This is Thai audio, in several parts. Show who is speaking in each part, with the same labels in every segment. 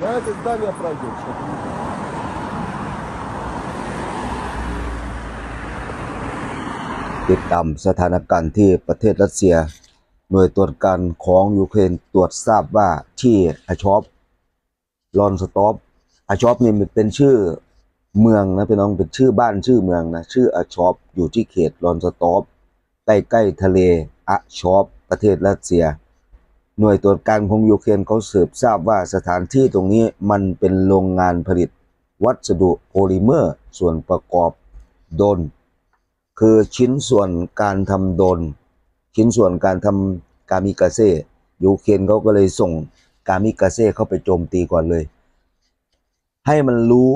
Speaker 1: Я это здание пройдет. что ты.
Speaker 2: ติดตามสถานการณ์ที่ประเทศรัสเซีย หน่วยตรวจการของยูเครนตรวจทราบว่าที่อาชอปลอนสตอปอาชอปนี่มันเป็นชื่อเมืองนะพี่น้องเป็นชื่อบ้านชื่อเมืองนะชื่ออาชอปอยู่ที่เขตลอนสตอปใกล้ๆทะเลอาชอปประเทศรัสเซีย หน่วยตรวจการของยูเครนเขาสืบทราบว่าสถานที่ตรงนี้มันเป็นโรงงานผลิต วัสดุโพลิเมอร์ ส่วนประกอบโดน คือชิ้นส่วนการทำโดน ชิ้นส่วนการทำกามิกาเซ่ยูเครนเขาก็เลยส่งกามิกาเซ่เข้าไปโจมตีก่อนเลย ให้มันรู้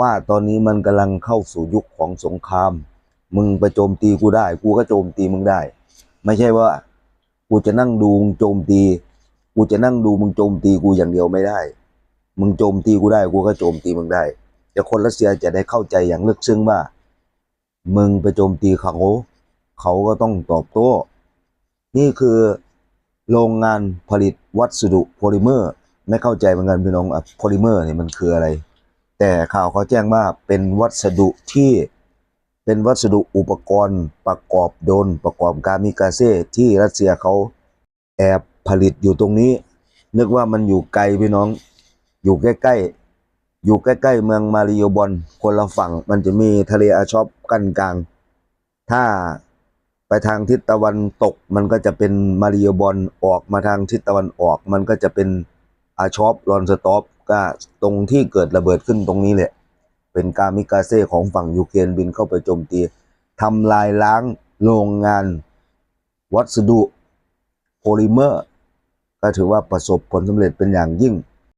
Speaker 2: ว่าตอนนี้มันกำลังเข้าสู่ยุคของสงคราม มึงไปโจมตีกูได้ กูก็โจมตีมึงได้ ไม่ใช่ว่า กูจะนั่งดูมึงโจมตี กูจะนั่งดูมึงโจมตีกูอย่างเดียวไม่ได้ มึงโจมตีกูได้กูก็โจมตีมึงได้แต่คนรัสเซียจะได้เข้าใจอย่างลึกซึ้งว่า มึงไปโจมตีเขาเขาก็ต้องตอบโต้ นี่คือโรงงานผลิตวัสดุโพลิเมอร์ ไม่เข้าใจเหมือนกันพี่น้องอะโพลิเมอร์เนี่ยมันคืออะไร แต่ข่าวเขาแจ้งว่าเป็นวัสดุที่ เป็นวัสดุอุปกรณ์ประกอบโดนประกอบการมิกาเซ่ที่รัสเซียเขาแอบผลิตอยู่ตรงนี้ นึกว่ามันอยู่ไกลพี่น้อง อยู่ใกล้ๆ อยู่ใกล้ๆ เมืองมาริโอบอลคนละฝั่งมันจะมีทะเลอาชอปกั้นกลาง ถ้าไปทางทิศตะวันตกมันก็จะเป็นมาริโอบอลออกมาทางทิศตะวันออก มันก็จะเป็นอาชอปลอนสต็อปก็ตรงที่เกิดระเบิดขึ้นตรงนี้แหละ เป็นกามิกาเซ่ของฝั่งยูเครนบินเข้าไปโจมตีทำลายล้างโรงงานวัสดุโพลิเมอร์ ก็ถือว่าประสบผลสำเร็จเป็นอย่างยิ่ง